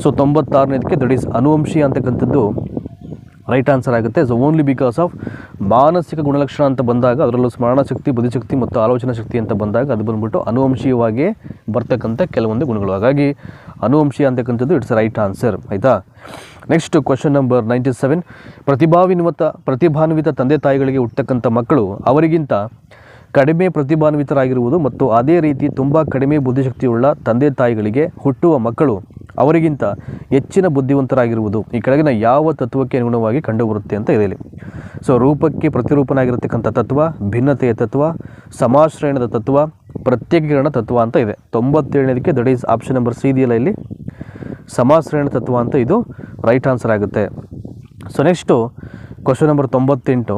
ಸೊ ತೊಂಬತ್ತಾರನೇದಕ್ಕೆ ದಟ್ ಈಸ್ ಅನುವಂಶೀಯ ಅಂತಕ್ಕಂಥದ್ದು ರೈಟ್ ಆನ್ಸರ್ ಆಗುತ್ತೆ. ಸೊ ಓನ್ಲಿ ಬಿಕಾಸ್ ಆಫ್ ಮಾನಸಿಕ ಗುಣಲಕ್ಷಣ ಅಂತ ಬಂದಾಗ, ಅದರಲ್ಲೂ ಸ್ಮರಣಶಕ್ತಿ ಬುದ್ಧಿಶಕ್ತಿ ಮತ್ತು ಆಲೋಚನಾ ಶಕ್ತಿ ಅಂತ ಬಂದಾಗ ಅದು ಬಂದ್ಬಿಟ್ಟು ಅನುವಂಶೀಯವಾಗಿ ಬರ್ತಕ್ಕಂಥ ಕೆಲವೊಂದು ಗುಣಗಳು. ಹಾಗಾಗಿ ಅನುವಂಶೀಯ ಅಂತಕ್ಕಂಥದ್ದು ಇಟ್ಸ್ ರೈಟ್ ಆನ್ಸರ್ ಆಯಿತಾ? Next question number ninety seven ಪ್ರತಿಭಾವಿನ್ವತ, ಪ್ರತಿಭಾನ್ವಿತ ತಂದೆ ತಾಯಿಗಳಿಗೆ ಹುಟ್ಟತಕ್ಕಂಥ ಮಕ್ಕಳು ಅವರಿಗಿಂತ ಕಡಿಮೆ ಪ್ರತಿಭಾನ್ವಿತರಾಗಿರುವುದು ಮತ್ತು ಅದೇ ರೀತಿ ತುಂಬ ಕಡಿಮೆ ಬುದ್ಧಿಶಕ್ತಿಯುಳ್ಳ ತಂದೆ ತಾಯಿಗಳಿಗೆ ಹುಟ್ಟುವ ಮಕ್ಕಳು ಅವರಿಗಿಂತ ಹೆಚ್ಚಿನ ಬುದ್ಧಿವಂತರಾಗಿರುವುದು ಈ ಕೆಳಗಿನ ಯಾವ ತತ್ವಕ್ಕೆ ಅನುಗುಣವಾಗಿ ಕಂಡುಬರುತ್ತೆ ಅಂತ ಇದೆ ಸೊ ರೂಪಕ್ಕೆ ಪ್ರತಿರೂಪನಾಗಿರತಕ್ಕಂಥ ತತ್ವ, ಭಿನ್ನತೆಯ ತತ್ವ, ಸಮಾಶ್ರಯಣದ ತತ್ವ, ಪ್ರತ್ಯೇಕೀಕರಣ ತತ್ವ ಅಂತ ಇದೆ. ತೊಂಬತ್ತೇಳನೇದಕ್ಕೆ that is option number C ಇದೆಯಲ್ಲ ಇಲ್ಲಿ? ಸಮಾಶ್ರಯಣ ತತ್ವ ಅಂತ ಇದು ರೈಟ್ ಆನ್ಸರ್ ಆಗುತ್ತೆ. ಸೊ ನೆಕ್ಸ್ಟು ಕ್ವಶನ್ ನಂಬರ್ ತೊಂಬತ್ತೆಂಟು.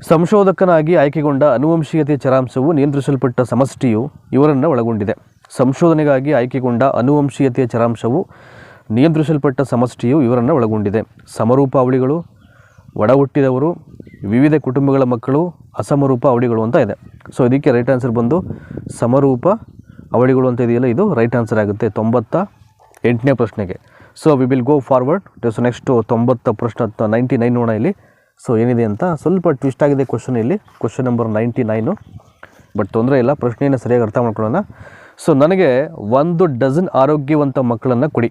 ಸಂಶೋಧಕನಾಗಿ ಆಯ್ಕೆಗೊಂಡ ಅನುವಂಶೀಯತೆ ಚರಾಂಶವು ನಿಯಂತ್ರಿಸಲ್ಪಟ್ಟ ಸಮಷ್ಟಿಯು ಇವರನ್ನು ಒಳಗೊಂಡಿದೆ. ಸಂಶೋಧನೆಗಾಗಿ ಆಯ್ಕೆಗೊಂಡ ಅನುವಂಶೀಯತೆಯ ಚರಾಂಶವು ನಿಯಂತ್ರಿಸಲ್ಪಟ್ಟ ಸಮಷ್ಟಿಯು ಇವರನ್ನು ಒಳಗೊಂಡಿದೆ. ಸಮರೂಪ ಅವಳಿಗಳು ಒಡ ಹುಟ್ಟಿದವರು ವಿವಿಧ ಕುಟುಂಬಗಳ ಮಕ್ಕಳು ಅಸಮರೂಪ ಅವಳಿಗಳು ಅಂತ ಇದೆ. ಸೊ ಇದಕ್ಕೆ ರೈಟ್ ಆನ್ಸರ್ ಬಂದು ಸಮರೂಪ ಅವಳಿಗಳು ಅಂತ ಇದೆಯಲ್ಲ, ಇದು ರೈಟ್ ಆನ್ಸರ್ ಆಗುತ್ತೆ ತೊಂಬತ್ತ ಎಂಟನೇ ಪ್ರಶ್ನೆಗೆ. So we will go forward so next ತೊಂಬತ್ತ ಪ್ರಶ್ನೆ ನೈಂಟಿ ನೈನ್ ನೋಡೋಣ ಇಲ್ಲಿ. ಸೊ ಏನಿದೆ ಅಂತ ಸ್ವಲ್ಪ ಟ್ವಿಸ್ಟ್ ಆಗಿದೆ ಕ್ವಶನ್ ಇಲ್ಲಿ. Question number ninety nine but ತೊಂದರೆ ಇಲ್ಲ, ಪ್ರಶ್ನೆಯನ್ನು ಸರಿಯಾಗಿ ಅರ್ಥ ಮಾಡ್ಕೊಳ್ಳೋಣ. ಸೊ ನನಗೆ ಒಂದು ಡಜನ್ ಆರೋಗ್ಯವಂತ ಮಕ್ಕಳನ್ನು ಕೊಡಿ.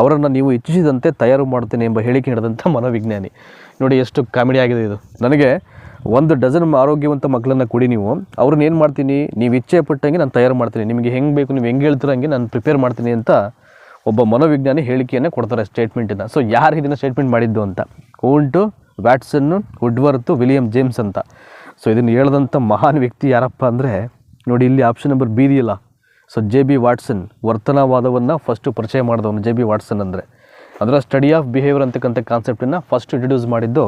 ಅವರನ್ನು ನೀವು ಇಚ್ಛಿಸಿದಂತೆ ತಯಾರು ಮಾಡ್ತೇನೆ ಎಂಬ ಹೇಳಿಕೆ ನೀಡಿದಂಥ ಮನೋವಿಜ್ಞಾನಿ. ನೋಡಿ ಎಷ್ಟು ಕಾಮಿಡಿ ಆಗಿದೆ ಇದು. ನನಗೆ ಒಂದು ಡಜನ್ ಆರೋಗ್ಯವಂತ ಮಕ್ಕಳನ್ನು ಕೊಡಿ ನೀವು. ಅವ್ರನ್ನ ಏನು ಮಾಡ್ತೀನಿ? ನೀವು ಇಚ್ಛೆ ಪಟ್ಟಂಗೆ ನಾನು ತಯಾರು ಮಾಡ್ತೀನಿ. ನಿಮಗೆ ಹೆಂಗೆ ಬೇಕು, ನೀವು ಹೆಂಗೆ ಹೇಳ್ತೀರ ಹಂಗೆ ನಾನು ಪ್ರಿಪೇರ್ ಮಾಡ್ತೀನಿ ಅಂತ ಒಬ್ಬ ಮನೋವಿಜ್ಞಾನಿ ಹೇಳಿಕೆಯನ್ನು ಕೊಡ್ತಾರೆ ಸ್ಟೇಟ್ಮೆಂಟನ್ನು ಸೊ ಯಾರು ಇದನ್ನು ಸ್ಟೇಟ್ಮೆಂಟ್ ಮಾಡಿದ್ದು ಅಂತ? Wundt Watson Woodworth William James ಅಂತ. ಸೊ ಇದನ್ನು ಹೇಳ್ದಂಥ ಮಹಾನ್ ವ್ಯಕ್ತಿ ಯಾರಪ್ಪ ಅಂದರೆ, ನೋಡಿ ಇಲ್ಲಿ ಆಪ್ಷನ್ ನಂಬರ್ ಬಿ ಇದೆಯಲ್ಲ. ಸೊ ಜೆ ಬಿ ವಾಟ್ಸನ್ ವರ್ತನವಾದವನ್ನು ಫಸ್ಟು ಪರಿಚಯ ಮಾಡಿದವನು ಜೆ ಬಿ ವಾಟ್ಸನ್ ಅಂದರೆ. ಅದರ ಸ್ಟಡಿ ಆಫ್ ಬಿಹೇವಿಯರ್ ಅಂತಕ್ಕಂಥ ಕಾನ್ಸೆಪ್ಟನ್ನು ಫಸ್ಟ್ ಇಂಟ್ರಡ್ಯೂಸ್ ಮಾಡಿದ್ದು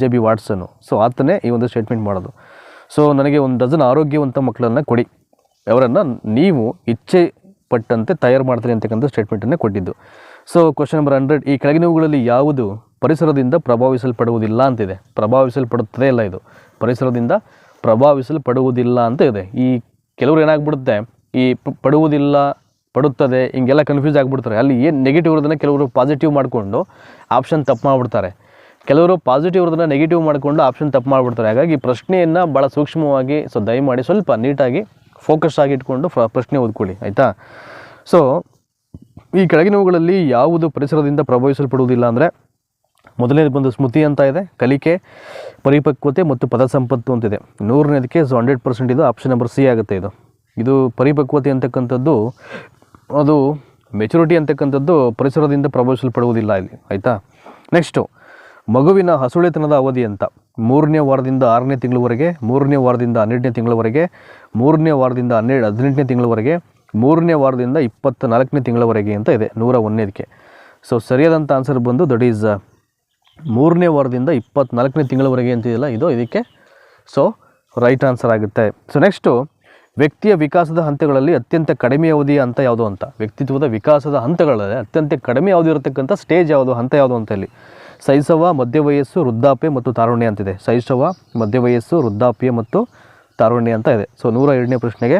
ಜೆ ಬಿ ವಾಟ್ಸನ್ನು ಸೊ ಆತನೇ ಈ ಒಂದು ಸ್ಟೇಟ್ಮೆಂಟ್ ಮಾಡೋದು. ಸೊ ನನಗೆ ಒಂದು ಡಜನ್ ಆರೋಗ್ಯವಂತ ಮಕ್ಕಳನ್ನು ಕೊಡಿ. ಅವರನ್ನು ನೀವು ಇಚ್ಛೆ ಪಟ್ಟಂತೆ ತಯಾರು ಮಾಡ್ತೀರಿ ಅಂತಕ್ಕಂಥ ಸ್ಟೇಟ್ಮೆಂಟನ್ನು ಕೊಟ್ಟಿದ್ದು. ಸೊ ಕ್ವಶನ್ ನಂಬರ್ ಹಂಡ್ರೆಡ್ ಈ ಕೆಳಗಿನವುಗಳಲ್ಲಿ ಯಾವುದು ಪರಿಸರದಿಂದ ಪ್ರಭಾವಿಸಲ್ಪಡುವುದಿಲ್ಲ ಅಂತಿದೆ. ಪ್ರಭಾವಿಸಲ್ಪಡುತ್ತದೆ ಇಲ್ಲ ಇದು. ಪರಿಸರದಿಂದ ಪ್ರಭಾವಿಸಲ್ಪಡುವುದಿಲ್ಲ ಅಂತ ಇದೆ. ಈ ಕೆಲವರು ಏನಾಗ್ಬಿಡುತ್ತೆ, ಈ ಪಡುವುದಿಲ್ಲ, ಪಡುತ್ತದೆ, ಹಿಂಗೆಲ್ಲ ಕನ್ಫ್ಯೂಸ್ ಆಗಿಬಿಡ್ತಾರೆ. ಅಲ್ಲಿ ಏನು ನೆಗೆಟಿವ್ ಇರೋದನ್ನು ಕೆಲವರು ಪಾಸಿಟಿವ್ ಮಾಡಿಕೊಂಡು ಆಪ್ಷನ್ ತಪ್ಪು ಮಾಡಿಬಿಡ್ತಾರೆ. ಕೆಲವರು ಪಾಸಿಟಿವ್ ಇರೋದನ್ನು ನೆಗೆಟಿವ್ ಮಾಡಿಕೊಂಡು ಆಪ್ಷನ್ ತಪ್ಪು ಮಾಡಿಬಿಡ್ತಾರೆ. ಹಾಗಾಗಿ ಪ್ರಶ್ನೆಯನ್ನು ಭಾಳ ಸೂಕ್ಷ್ಮವಾಗಿ ಸೊ ದಯಮಾಡಿ ಸ್ವಲ್ಪ ನೀಟಾಗಿ ಫೋಕಸ್ ಆಗಿ ಇಟ್ಕೊಂಡು ಫ್ರ- ಪ್ರಶ್ನೆ ಓದ್ಕೊಳ್ಳಿ, ಆಯಿತಾ? ಸೊ ಈ ಕೆಳಗಿನವುಗಳಲ್ಲಿ ಯಾವುದು ಪರಿಸರದಿಂದ ಪ್ರಭಾವಿಸಲ್ಪಡುವುದಿಲ್ಲ ಅಂದರೆ ಮೊದಲನೇದು ಬಂದು ಸ್ಮೃತಿ ಅಂತ ಇದೆ, ಕಲಿಕೆ, ಪರಿಪಕ್ವತೆ ಮತ್ತು ಪದ ಸಂಪತ್ತು ಅಂತಿದೆ ನೂರನೇದಕ್ಕೆ ಸೊ ಹಂಡ್ರೆಡ್ ಪರ್ಸೆಂಟ್ ಇದು ಆಪ್ಷನ್ ನಂಬರ್ ಸಿ ಆಗುತ್ತೆ ಇದು. ಇದು ಪರಿಪಕ್ವತೆ ಅಂತಕ್ಕಂಥದ್ದು, ಅದು ಮೆಚುರಿಟಿ ಅಂತಕ್ಕಂಥದ್ದು ಪರಿಸರದಿಂದ ಪ್ರಭಾವಿಸಲ್ಪಡುವುದಿಲ್ಲ ಇಲ್ಲಿ, ಆಯಿತಾ? ನೆಕ್ಸ್ಟು, ಮಗುವಿನ ಹಸುಳೆತನದ ಅವಧಿ ಅಂತ. ಮೂರನೇ ವಾರದಿಂದ ಆರನೇ ತಿಂಗಳವರೆಗೆ, ಮೂರನೇ ವಾರದಿಂದ ಹನ್ನೆರಡನೇ ತಿಂಗಳವರೆಗೆ, ಮೂರನೇ ವಾರದಿಂದ ಹನ್ನೆರಡು, ಹದಿನೆಂಟನೇ ತಿಂಗಳವರೆಗೆ, ಮೂರನೇ ವಾರದಿಂದ ಇಪ್ಪತ್ತ ನಾಲ್ಕನೇ ತಿಂಗಳವರೆಗೆ ಅಂತ ಇದೆ, ನೂರ ಒಂದನೇದಕ್ಕೆ. ಸೊ ಸರಿಯಾದಂಥ ಆನ್ಸರ್ ಬಂದು ದಟ್ ಈಸ್ ಮೂರನೇ ವಾರದಿಂದ ಇಪ್ಪತ್ನಾಲ್ಕನೇ ತಿಂಗಳವರೆಗೆ ಅಂತಿದೆಯಲ್ಲ ಇದು ಇದಕ್ಕೆ ಸೊ ರೈಟ್ ಆನ್ಸರ್ ಆಗುತ್ತೆ. ಸೊ ನೆಕ್ಸ್ಟು ವ್ಯಕ್ತಿಯ ವಿಕಾಸದ ಹಂತಗಳಲ್ಲಿ ಅತ್ಯಂತ ಕಡಿಮೆ ಅವಧಿಯ ಹಂತ ಯಾವುದು ಅಂತ? ವ್ಯಕ್ತಿತ್ವದ ವಿಕಾಸದ ಹಂತಗಳಲ್ಲಿ ಅತ್ಯಂತ ಕಡಿಮೆ ಅವಧಿ ಇರತಕ್ಕಂಥ ಸ್ಟೇಜ್ ಯಾವುದು? ಹಂತ ಯಾವುದು ಅಂತ ಇಲ್ಲಿ ಮಧ್ಯ ವಯಸ್ಸು ವೃದ್ಧಾಪ್ಯ ಮತ್ತು ತಾರುಣ್ಯ ಅಂತಿದೆ ಮಧ್ಯ ವಯಸ್ಸು ವೃದ್ಧಾಪ್ಯ ಮತ್ತು ತಾರುಣ್ಯ ಅಂತ ಇದೆ. ಸೊ ನೂರ ಎರಡನೇ ಪ್ರಶ್ನೆಗೆ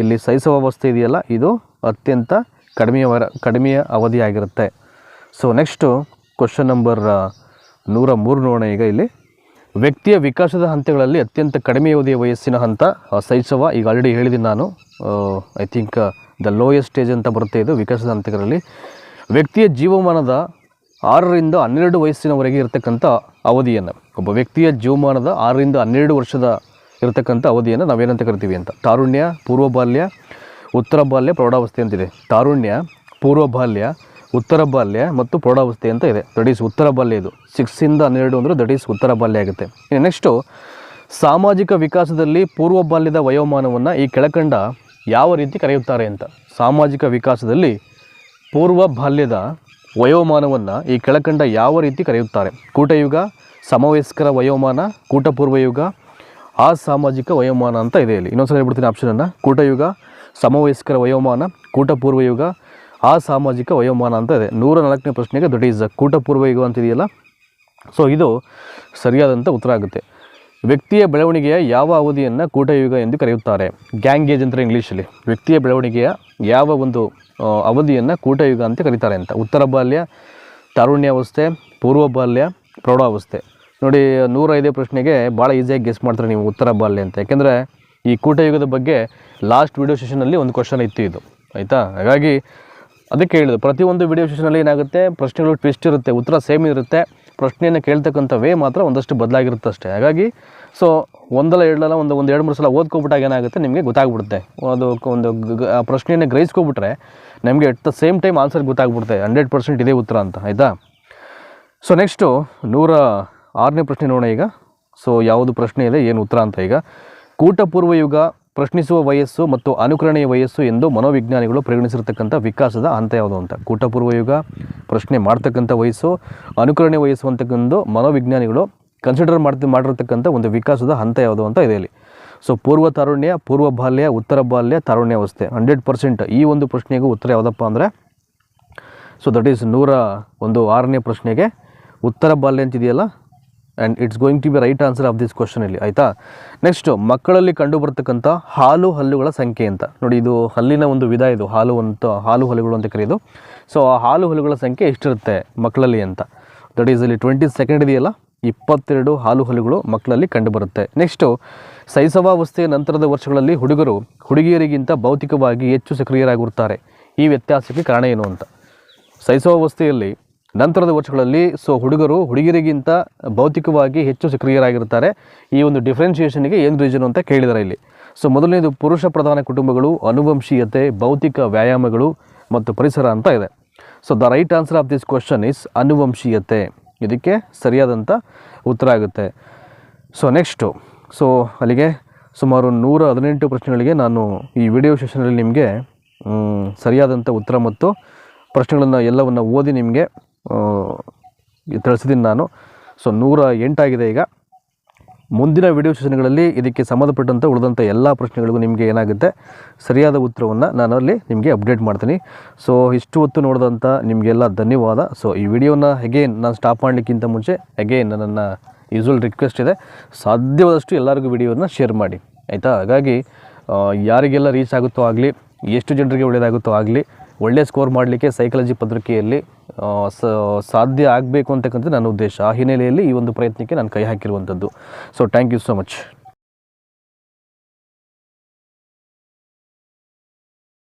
ಇಲ್ಲಿ ಶೈಶವಾವಸ್ಥೆ ಇದೆಯಲ್ಲ, ಇದು ಅತ್ಯಂತ ಕಡಿಮೆಯ ಕಡಿಮೆಯ ಅವಧಿಯಾಗಿರುತ್ತೆ. ಸೊ ನೆಕ್ಸ್ಟು ಕ್ವಶನ್ ನಂಬರ್ ನೂರ ಮೂರು ನೋಡೋಣ ಈಗ ಇಲ್ಲಿ. ವ್ಯಕ್ತಿಯ ವಿಕಾಸದ ಹಂತಗಳಲ್ಲಿ ಅತ್ಯಂತ ಕಡಿಮೆ ಅವಧಿಯ ವಯಸ್ಸಿನ ಹಂತ ಶೈಶವ ಈಗ ಆಲ್ರೆಡಿ ಹೇಳಿದ್ದೀನಿ ನಾನು. I think the lowest stage ಅಂತ ಬರುತ್ತೆ ಇದು ವಿಕಾಸದ ಹಂತಗಳಲ್ಲಿ. ವ್ಯಕ್ತಿಯ ಜೀವಮಾನದ ಆರರಿಂದ ಹನ್ನೆರಡು ವಯಸ್ಸಿನವರೆಗೆ ಇರತಕ್ಕಂಥ ಅವಧಿಯನ್ನು, ಒಬ್ಬ ವ್ಯಕ್ತಿಯ ಜೀವಮಾನದ ಆರರಿಂದ ಹನ್ನೆರಡು ವರ್ಷದ ಇರತಕ್ಕಂಥ ಅವಧಿಯನ್ನು ನಾವೇನಂತ ಕರಿತೀವಿ ಅಂತ. ತಾರುಣ್ಯ ಪೂರ್ವ ಬಾಲ್ಯ ಉತ್ತರ ಬಾಲ್ಯ ಪ್ರೌಢಾವಸ್ಥೆ ಅಂತಿದೆ. ತಾರುಣ್ಯ ಪೂರ್ವ ಬಾಲ್ಯ ಉತ್ತರ ಬಾಲ್ಯ ಮತ್ತು ಪ್ರೌಢಾವಸ್ಥೆ ಅಂತ ಇದೆ. ದಟ್ ಈಸ್ ಉತ್ತರ ಬಾಲ್ಯ ಇದು. ಸಿಕ್ಸಿಂದ ಹನ್ನೆರಡು ಅಂದರೆ ದಟ್ ಈಸ್ ಉತ್ತರ ಬಾಲ್ಯ ಆಗುತ್ತೆ. ನೆಕ್ಸ್ಟು ಸಾಮಾಜಿಕ ವಿಕಾಸದಲ್ಲಿ ಪೂರ್ವ ಬಾಲ್ಯದ ವಯೋಮಾನವನ್ನು ಈ ಕೆಳಕಂಡ ಯಾವ ರೀತಿ ಕರೆಯುತ್ತಾರೆ ಅಂತ. ಸಾಮಾಜಿಕ ವಿಕಾಸದಲ್ಲಿ ಪೂರ್ವ ಬಾಲ್ಯದ ವಯೋಮಾನವನ್ನು ಈ ಕೆಳಕಂಡ ಯಾವ ರೀತಿ ಕರೆಯುತ್ತಾರೆ. ಕೂಟಯುಗ, ಸಮವಯಸ್ಕರ ವಯೋಮಾನ, ಕೂಟಪೂರ್ವ ಯುಗ, ಅಸಾಮಾಜಿಕ ವಯೋಮಾನ ಅಂತ ಇದೆ ಇಲ್ಲಿ. ಇನ್ನೊಂದು ಸಲ ಹೇಳ್ಬಿಡ್ತೀನಿ ಆಪ್ಷನನ್ನು ಕೂಟಯುಗ, ಸಮವಯಸ್ಕರ ವಯೋಮಾನ, ಕೂಟಪೂರ್ವ ಯುಗ ಸಾಮಾಜಿಕ ವಯೋಮಾನ ಅಂತ ಇದೆ. ನೂರ ನಾಲ್ಕನೇ ಪ್ರಶ್ನೆಗೆ ದಟ್ ಈಸ್ ಕೂಟಪೂರ್ವ ಯುಗ ಅಂತಿದೆಯಲ್ಲ? ಸೊ ಇದು ಸರಿಯಾದಂಥ ಉತ್ತರ ಆಗುತ್ತೆ. ವ್ಯಕ್ತಿಯ ಬೆಳವಣಿಗೆಯ ಯಾವ ಅವಧಿಯನ್ನು ಕೂಟಯುಗ ಎಂದು ಕರೆಯುತ್ತಾರೆ. ಗ್ಯಾಂಗೇಜ್ ಅಂತಾರೆ ಇಂಗ್ಲೀಷಲ್ಲಿ. ವ್ಯಕ್ತಿಯ ಬೆಳವಣಿಗೆಯ ಯಾವ ಒಂದು ಆ, ಅವಧಿಯನ್ನು ಕೂಟಯುಗ ಅಂತ ಕರೀತಾರೆ ಅಂತ. ಉತ್ತರ ಬಾಲ್ಯ ತಾರುಣ್ಯಾವಸ್ಥೆ ಪೂರ್ವ ಬಾಲ್ಯ ಪ್ರೌಢಾವಸ್ಥೆ. ನೋಡಿ ನೂರೈದೇ ಪ್ರಶ್ನೆಗೆ ಭಾಳ ಈಸಿಯಾಗಿ ಗೆಸ್ ಮಾಡ್ತಾರೆ ನೀವು ಉತ್ತರ ಬಾಲ್ಯ ಅಂತ. ಯಾಕೆಂದರೆ ಈ ಕೂಟಯುಗದ ಬಗ್ಗೆ ಲಾಸ್ಟ್ ವಿಡಿಯೋ ಸೆಷನಲ್ಲಿ ಒಂದು ಕ್ವಶನ್ ಇತ್ತು ಇದು. ಆಯಿತಾ? ಹಾಗಾಗಿ ಅದಕ್ಕೆ ಹೇಳಿದ್ರು, ಪ್ರತಿಯೊಂದು ವಿಡಿಯೋ ಸೆಷನಲ್ಲಿ ಏನಾಗುತ್ತೆ, ಪ್ರಶ್ನೆಗಳು ಟ್ವಿಸ್ಟ್ ಇರುತ್ತೆ, ಉತ್ತರ ಸೇಮ್ ಇರುತ್ತೆ, ಪ್ರಶ್ನೆಯನ್ನು ಕೇಳ್ತಕ್ಕಂಥ ವೇ ಮಾತ್ರ ಒಂದಷ್ಟು ಬದಲಾಗಿರುತ್ತೆ ಅಷ್ಟೇ. ಹಾಗಾಗಿ ಸೊ ಒಂದಲ್ಲ ಎರಡಲ್ಲ, ಒಂದು ಒಂದು ಎರಡು, ಮೂರು ಸಲ ಓದ್ಕೊಬಿಟ್ಟಾಗ ಏನಾಗುತ್ತೆ, ನಿಮಗೆ ಗೊತ್ತಾಗ್ಬಿಡುತ್ತೆ. ಅದು ಒಂದು ಪ್ರಶ್ನೆಯನ್ನು ಗ್ರಹಿಸ್ಕೊಬಿಟ್ರೆ ನಮಗೆ at the same time answer ಗೊತ್ತಾಗ್ಬಿಡುತ್ತೆ ಹಂಡ್ರೆಡ್ ಪರ್ಸೆಂಟ್ ಇದೇ ಉತ್ತರ ಅಂತ, ಆಯಿತಾ? ಸೊ ನೆಕ್ಸ್ಟು ನೂರ ಆರನೇ ಪ್ರಶ್ನೆ ನೋಡೋಣ ಈಗ. ಸೊ ಯಾವುದು ಪ್ರಶ್ನೆ ಇದೆ, ಏನು ಉತ್ತರ ಅಂತ ಈಗ. ಕೂಟಪೂರ್ವ ಯುಗ ಪ್ರಶ್ನಿಸುವ ವಯಸ್ಸು ಮತ್ತು ಅನುಕರಣೆಯ ವಯಸ್ಸು ಎಂದು ಮನೋವಿಜ್ಞಾನಿಗಳು ಪರಿಗಣಿಸಿರ್ತಕ್ಕಂಥ ವಿಕಾಸದ ಹಂತ ಯಾವುದು ಅಂತ. ಕೂಟಪೂರ್ವ ಯುಗ, ಪ್ರಶ್ನೆ ಮಾಡ್ತಕ್ಕಂಥ ವಯಸ್ಸು, ಅನುಕರಣೆ ವಯಸ್ಸು ಅಂತಕ್ಕಂದು ಮನೋವಿಜ್ಞಾನಿಗಳು ಕನ್ಸಿಡರ್ ಮಾಡ್ತಿ, ಮಾಡಿರ್ತಕ್ಕಂಥ ಒಂದು ವಿಕಾಸದ ಹಂತ ಯಾವುದು ಅಂತ ಇದೆ ಇಲ್ಲಿ. ಸೊ ಪೂರ್ವ ತಾರುಣ್ಯ, ಪೂರ್ವ ಬಾಲ್ಯ, ಉತ್ತರ ಬಾಲ್ಯ ತಾರುಣ್ಯಾವಸ್ಥೆ ಹಂಡ್ರೆಡ್ ಪರ್ಸೆಂಟ್ ಈ ಒಂದು ಪ್ರಶ್ನೆಗೂ ಉತ್ತರ ಯಾವುದಪ್ಪ ಅಂದರೆ ಸೊ ದಟ್ ಈಸ್ ನೂರ ಒಂದು ಆರನೇ ಪ್ರಶ್ನೆಗೆ ಉತ್ತರ ಬಾಲ್ಯ ಅಂತಿದೆಯಲ್ಲ and it's going to be right answer of this question ಇಲ್ಲಿ, ಆಯಿತಾ? ನೆಕ್ಸ್ಟು ಮಕ್ಕಳಲ್ಲಿ ಕಂಡುಬರ್ತಕ್ಕಂಥ ಹಾಲು ಹಲ್ಲುಗಳ ಸಂಖ್ಯೆ ಅಂತ. ನೋಡಿ, ಇದು ಹಲ್ಲಿನ ಒಂದು ವಿಧ ಇದು, ಹಾಲು ಅಂತ, ಹಾಲು ಹಲ್ಲುಗಳು ಅಂತ ಕರೆಯೋದು. ಸೊ ಆ ಹಾಲು ಹಲ್ಲುಗಳ ಸಂಖ್ಯೆ ಎಷ್ಟಿರುತ್ತೆ ಮಕ್ಕಳಲ್ಲಿ ಅಂತ? ದಟ್ ಈಸ್ ಇಲ್ಲಿ ಟ್ವೆಂಟಿ ಸೆಕೆಂಡ್ ಇದೆಯಲ್ಲ? ಇಪ್ಪತ್ತೆರಡು ಹಾಲು ಹಲ್ಲುಗಳು ಮಕ್ಕಳಲ್ಲಿ ಕಂಡುಬರುತ್ತೆ. ನೆಕ್ಸ್ಟು ಶೈಶವಾವಸ್ಥೆಯ ನಂತರದ ವರ್ಷಗಳಲ್ಲಿ ಹುಡುಗರು ಹುಡುಗಿಯರಿಗಿಂತ ಭೌತಿಕವಾಗಿ ಹೆಚ್ಚು ಸಕ್ರಿಯರಾಗಿರುತ್ತಾರೆ. ಈ ವ್ಯತ್ಯಾಸಕ್ಕೆ ಕಾರಣ ಏನು ಅಂತ? ಶೈಶವಾವಸ್ಥೆಯಲ್ಲಿ ನಂತರದ ವರ್ಷಗಳಲ್ಲಿ ಸೊ ಹುಡುಗರು ಹುಡುಗಿರಿಗಿಂತ ಭೌತಿಕವಾಗಿ ಹೆಚ್ಚು ಸಕ್ರಿಯರಾಗಿರ್ತಾರೆ ಈ ಒಂದು ಡಿಫ್ರೆನ್ಷಿಯೇಷನ್ಗೆ ಏನು ರೀಸನ್ ಅಂತ ಕೇಳಿದ್ದಾರೆ ಇಲ್ಲಿ. ಸೊ ಮೊದಲನೇದು ಪುರುಷ ಪ್ರಧಾನ ಕುಟುಂಬಗಳು, ಅನುವಂಶೀಯತೆ, ಭೌತಿಕ ವ್ಯಾಯಾಮಗಳು ಮತ್ತು ಪರಿಸರ ಅಂತ ಇದೆ. So the right answer of this question is ಅನುವಂಶೀಯತೆ. ಇದಕ್ಕೆ ಸರಿಯಾದಂಥ ಉತ್ತರ ಆಗುತ್ತೆ. ಸೊ ನೆಕ್ಸ್ಟು ಸೊ ಅಲ್ಲಿಗೆ ಸುಮಾರು ನೂರ ಹದಿನೆಂಟು ಪ್ರಶ್ನೆಗಳಿಗೆ ನಾನು ಈ ವಿಡಿಯೋ ಸೆಷನಲ್ಲಿ ನಿಮಗೆ ಸರಿಯಾದಂಥ ಉತ್ತರ ಮತ್ತು ಪ್ರಶ್ನೆಗಳನ್ನು ಎಲ್ಲವನ್ನು ಓದಿ ನಿಮಗೆ ತಿಳಿಸಿದ್ದೀನಿ ನಾನು. ಸೊ ನೂರ ಎಂಟಾಗಿದೆ ಈಗ. ಮುಂದಿನ ವಿಡಿಯೋ ಸೆಷನ್ಗಳಲ್ಲಿ ಇದಕ್ಕೆ ಸಂಬಂಧಪಟ್ಟಂಥ ಉಳಿದಂಥ ಎಲ್ಲ ಪ್ರಶ್ನೆಗಳಿಗೂ ನಿಮಗೆ ಏನಾಗುತ್ತೆ ಸರಿಯಾದ ಉತ್ತರವನ್ನು ನಾನು ಅಲ್ಲಿ ನಿಮಗೆ ಅಪ್ಡೇಟ್ ಮಾಡ್ತೀನಿ. ಸೊ ಇಷ್ಟು ಹೊತ್ತು ನೋಡಿದಂಥ ನಿಮಗೆಲ್ಲ ಧನ್ಯವಾದ. ಸೊ ಈ ವಿಡಿಯೋನ ಅಗೇನ್ ನಾನು ಸ್ಟಾಪ್ ಮಾಡಲಿಕ್ಕಿಂತ ಮುಂಚೆ ಅಗೇನ್ ನನ್ನ ಯೂಸ್ವಲ್ ರಿಕ್ವೆಸ್ಟ್ ಇದೆ. ಸಾಧ್ಯವಾದಷ್ಟು ಎಲ್ಲರಿಗೂ ವಿಡಿಯೋನ ಶೇರ್ ಮಾಡಿ. ಆಯಿತಾ? ಹಾಗಾಗಿ ಯಾರಿಗೆಲ್ಲ ರೀಚ್ ಆಗುತ್ತೋ ಆಗಲಿ, ಎಷ್ಟು ಜನರಿಗೆ ಒಳ್ಳೆಯದಾಗುತ್ತೋ ಆಗಲಿ ಒಳ್ಳೆ ಸ್ಕೋರ್ ಮಾಡಲಿಕ್ಕೆ ಸೈಕಾಲಜಿ ಪತ್ರಿಕೆಯಲ್ಲಿ ಸಾಧ್ಯ ಆಗಬೇಕು ಅಂತಕ್ಕಂಥದ್ದು ನನ್ನ ಉದ್ದೇಶ. ಆ ಹಿನ್ನೆಲೆಯಲ್ಲಿ ಈ ಒಂದು ಪ್ರಯತ್ನಕ್ಕೆ ನಾನು ಕೈ ಹಾಕಿರುವಂಥದ್ದು. So thank you so much